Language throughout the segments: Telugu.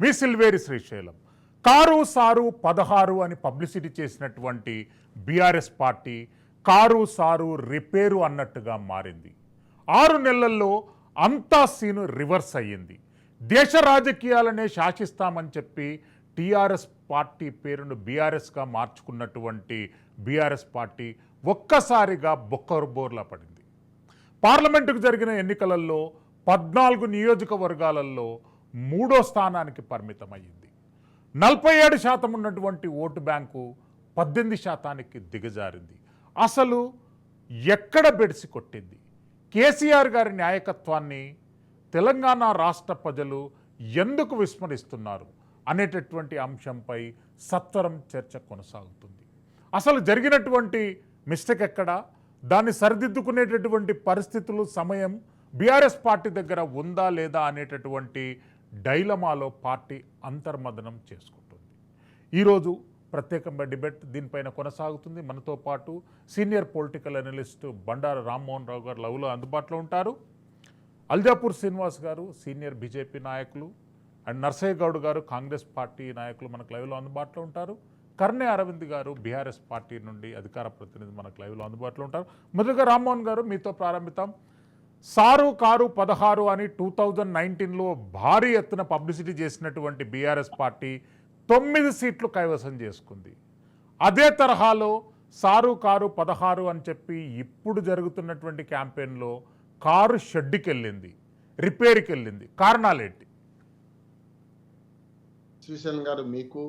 మీ సిల్వేరి శ్రీశైలం. కారు సారు పదహారు అని పబ్లిసిటీ చేసినటువంటి BRS party car sir repair అన్నట్టుగా మారింది. ఆరు నెలల్లో అంతా సీను రివర్స్ అయ్యింది. దేశ రాజకీయాలనే శాసిస్తామని చెప్పి టీఆర్ఎస్ పార్టీ పేరును బీఆర్ఎస్గా మార్చుకున్నటువంటి బీఆర్ఎస్ పార్టీ ఒక్కసారిగా బొక్కరుబోర్లా పడింది. పార్లమెంటుకు జరిగిన ఎన్నికలలో పద్నాలుగు నియోజకవర్గాలలో మూడో స్థానానికి పరిమితమయ్యింది. నలభై ఏడు శాతం ఉన్నటువంటి ఓటు బ్యాంకు పద్దెనిమిది శాతానికి దిగజారింది. అసలు ఎక్కడ బెడిసి కొట్టింది? కేసీఆర్ గారి నాయకత్వాన్ని తెలంగాణ రాష్ట్ర ప్రజలు ఎందుకు విస్మరిస్తున్నారు అనేటటువంటి అంశంపై సత్వరం చర్చ కొనసాగుతుంది. అసలు జరిగినటువంటి మిస్టేక్ ఎక్కడా? దాన్ని సరిదిద్దుకునేటటువంటి పరిస్థితులు సమయం బీఆర్ఎస్ పార్టీ దగ్గర ఉందా లేదా అనేటటువంటి డైలమాలో పార్టీ అంతర్మదనం చేసుకుంటుంది. ఈరోజు ప్రత్యేకంగా డిబేట్ దీనిపైన కొనసాగుతుంది. మనతో పాటు senior political analyst Bandaru Rammohan Rao గారు లవ్లో అందుబాటులో ఉంటారు. అల్జాపూర్ శ్రీనివాస్ గారు సీనియర్ బీజేపీ నాయకులు అండ్ నర్సయ్య గౌడ్ గారు కాంగ్రెస్ పార్టీ నాయకులు మనకు లైవ్లో అందుబాటులో ఉంటారు. కర్ణే అరవింద్ గారు బీఆర్ఎస్ పార్టీ నుండి అధికార ప్రతినిధి మనకు లైవ్లో అందుబాటులో ఉంటారు. మొదటగా రామ్మోహన్ గారు మీతో ప్రారంభిద్దాం. సారు కారు పదహారు అని టూ థౌజండ్ నైన్టీన్లో భారీ ఎత్తున పబ్లిసిటీ చేసినటువంటి బీఆర్ఎస్ పార్టీ తొమ్మిది సీట్లు కైవసం చేసుకుంది. అదే తరహాలో సారు కారు పదహారు అని చెప్పి ఇప్పుడు జరుగుతున్నటువంటి క్యాంపెయిన్లో కారు షెడ్కి వెళ్ళింది రిపేర్కి వెళ్ళింది కారణాలేంటి? శ్రీశైలం గారు మీకు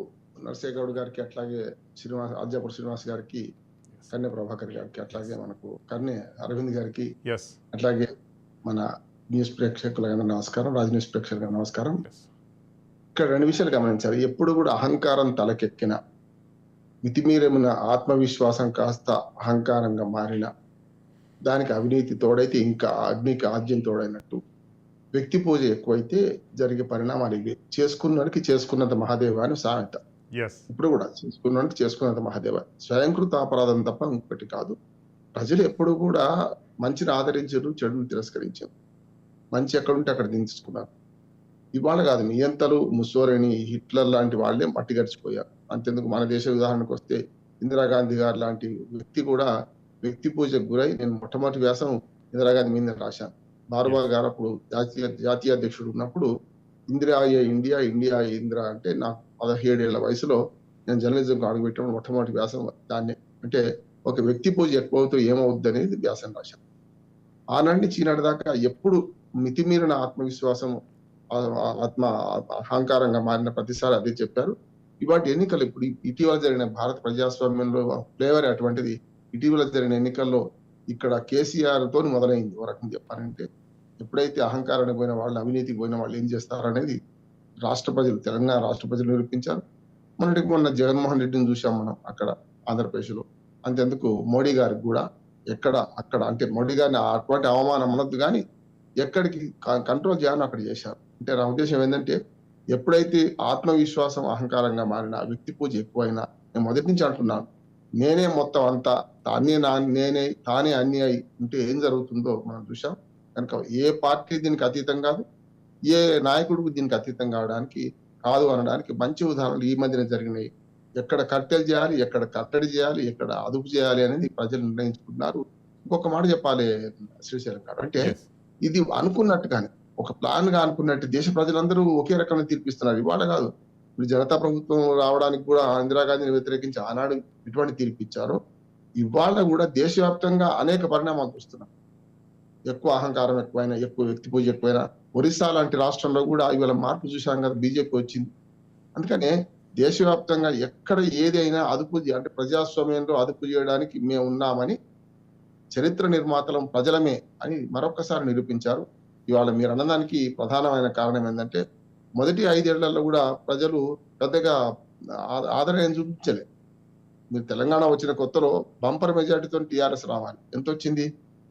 నర్సయ్య గారికి అట్లాగే శ్రీనివాస్ ఆద్యాపూర్ శ్రీనివాస్ గారికి కన్య ప్రభాకర్ గారికి అట్లాగే మనకు కన్య అరవింద్ గారికి అట్లాగే మన న్యూస్ ప్రేక్షకులకు నమస్కారం రాజు న్యూస్ ప్రేక్షకులకు నమస్కారం. ఇక్కడ రెండు విషయాలు గమనించాలి. ఎప్పుడు కూడా అహంకారం తలకెక్కిన మితిమీరమైన ఆత్మవిశ్వాసం కాస్త అహంకారంగా మారిన దానికి అవినీతి తోడైతే ఇంకా అగ్నికి ఆద్యం తోడైనట్టు వ్యక్తి పూజ ఎక్కువైతే జరిగే పరిణామాలు ఇవి. చేసుకున్నవాడికి చేసుకున్నంత మహాదేవ అని సామెత. ఇప్పుడు కూడా చేసుకున్నట్టు చేసుకున్నంత మహాదేవ. స్వయంకృత అపరాధం తప్ప ఇంకొకటి కాదు. ప్రజలు ఎప్పుడు కూడా మంచిని ఆదరించారు చెడుని తిరస్కరించారు. మంచి ఎక్కడుంటే అక్కడ దించుకున్నారు ఇవాళ కాదు నియంతలు ముసోరిని హిట్లర్ లాంటి వాళ్ళే మట్టి గడిచిపోయారు. అంతెందుకు మన దేశ ఉదాహరణకు వస్తే ఇందిరాగాంధీ గారు లాంటి వ్యక్తి కూడా వ్యక్తి పూజకు గురై నేను మొట్టమొదటి వ్యాసం ఇందిరాగాంధీ మీద రాశాను. బారుబా గారు అప్పుడు జాతీయ జాతీయ అధ్యక్షుడు ఉన్నప్పుడు ఇందిరా ఇండియా ఇండియా ఇంద్ర ఇందిరా అంటే నాకు పదహేడేళ్ళ వయసులో నేను జర్నలిజం అడుగుపెట్టిన మొట్టమొదటి వ్యాసం దాన్ని అంటే ఒక వ్యక్తి పూజ ఎక్కువవుతూ ఏమవుద్ది అనేది వ్యాసం రాశాను. ఆనాటి చీనాటి దాకా ఎప్పుడు మితిమీరిన ఆత్మవిశ్వాసం ఆత్మ అహంకారంగా మారిన ప్రతిసారి అదే చెప్పారు. ఇవాటి ఎన్నికలు ఇప్పుడు ఇటీవల జరిగిన భారత ప్రజాస్వామ్యంలో ఫ్లేవర్ అటువంటిది ఇటీవల జరిగిన ఎన్నికల్లో ఇక్కడ కేసీఆర్తో మొదలైంది ఒక రకం చెప్పాలంటే. ఎప్పుడైతే అహంకారానికి పోయిన వాళ్ళు అవినీతికి పోయిన వాళ్ళు ఏం చేస్తారనేది రాష్ట్ర ప్రజలు తెలంగాణ రాష్ట్ర ప్రజలు నిరూపించారు. మొన్నటికి మొన్న జగన్మోహన్ రెడ్డిని చూసాం మనం అక్కడ ఆంధ్రప్రదేశ్లో. అంతేందుకు అంతెందుకు మోడీ గారికి కూడా ఎక్కడ అక్కడ అంటే మోడీ గారిని అటువంటి అవమానం అనొద్దు కానీ ఎక్కడికి కంట్రోల్ చేయాలని అక్కడ చేశారు. అంటే నా ఉద్దేశం ఏంటంటే ఎప్పుడైతే ఆత్మవిశ్వాసం అహంకారంగా మారిన వ్యక్తి పూజ ఎక్కువైనా నేను మొదటి నుంచి అంటున్నాను నేనే మొత్తం అంతా తానే నా నేనే తానే అన్ని అయి ఉంటే ఏం జరుగుతుందో మనం చూసాం కనుక ఏ పార్టీ దీనికి అతీతం కాదు ఏ నాయకుడికి దీనికి అతీతం కావడానికి కాదు అనడానికి మంచి ఉదాహరణలు ఈ మధ్యన జరిగినాయి. ఎక్కడ కట్టెలు చేయాలి ఎక్కడ కట్టడి చేయాలి ఎక్కడ అదుపు చేయాలి అనేది ప్రజలు నిర్ణయించుకున్నారు ఇంకొక మాట చెప్పాలి శ్రీశైలం గారు. అంటే ఇది అనుకున్నట్టుగానే ఒక ప్లాన్గా అనుకున్నట్టు దేశ ప్రజలందరూ ఒకే రకంగా తీర్పిస్తున్నారు. ఇవాళ కాదు ఇప్పుడు జనతా ప్రభుత్వం రావడానికి కూడా ఇందిరాగాంధీని వ్యతిరేకించి ఆనాడు ఎటువంటి తీర్పు ఇచ్చారో ఇవాళ కూడా దేశవ్యాప్తంగా అనేక పరిణామాలు చూస్తున్నాం ఎక్కువ అహంకారం ఎక్కువైనా ఎక్కువ వ్యక్తి పూజ ఎక్కువైనా ఒరిస్సా లాంటి రాష్ట్రంలో కూడా ఇవాళ మార్పు చూసాం కదా బీజేపీ వచ్చింది. అందుకనే దేశవ్యాప్తంగా ఎక్కడ ఏదైనా అదుపు అంటే ప్రజాస్వామ్యంలో అదుపు చేయడానికి మేము ఉన్నామని చరిత్ర నిర్మాతలం ప్రజలమే అని మరొకసారి నిరూపించారు. ఇవాళ మీరు అన్నదానికి ప్రధానమైన కారణం ఏంటంటే మొదటి ఐదేళ్ళలో కూడా ప్రజలు పెద్దగా ఆదరణ చూపించలే. మీరు తెలంగాణ వచ్చిన కొత్తలో బంపర్ మెజార్టీతో టీఆర్ఎస్ రావాలి. ఎంత వచ్చింది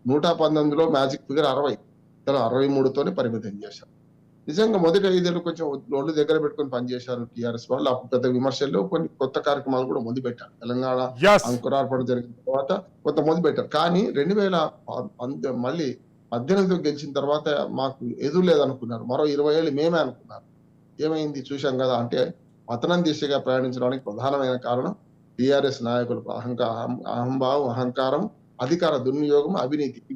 నూట పంతొమ్మిదిలో మ్యాజిక్ ఫిగర్ అరవై. ఇలా అరవై మూడుతోనే పరిమితం చేశారు. నిజంగా మొదటి ఐదేళ్ళు కొంచెం ఒళ్ళు దగ్గర పెట్టుకొని పనిచేశారు టీఆర్ఎస్ వాళ్ళు. అప్పుడు పెద్ద విమర్శల్లో కొన్ని కొత్త కార్యక్రమాలు కూడా మొదలు పెట్టారు తెలంగాణ అంకురార్పణ జరిగిన తర్వాత కొంత మొదలు పెట్టారు కానీ రెండు వేల మళ్ళీ పద్దెనిమిదిలో గెలిచిన తర్వాత మాకు ఎదురు లేదనుకున్నారు. మరో ఇరవై ఏళ్ళు మేమే అనుకున్నారు. ఏమైంది? చూశాం కదా అంటే పతనం దిశగా ప్రయాణించడానికి ప్రధానమైన కారణం టిఆర్ఎస్ నాయకులకు అహంకారం అహంభావం అహంకారం అధికార దుర్వినియోగం అవినీతి ఇవి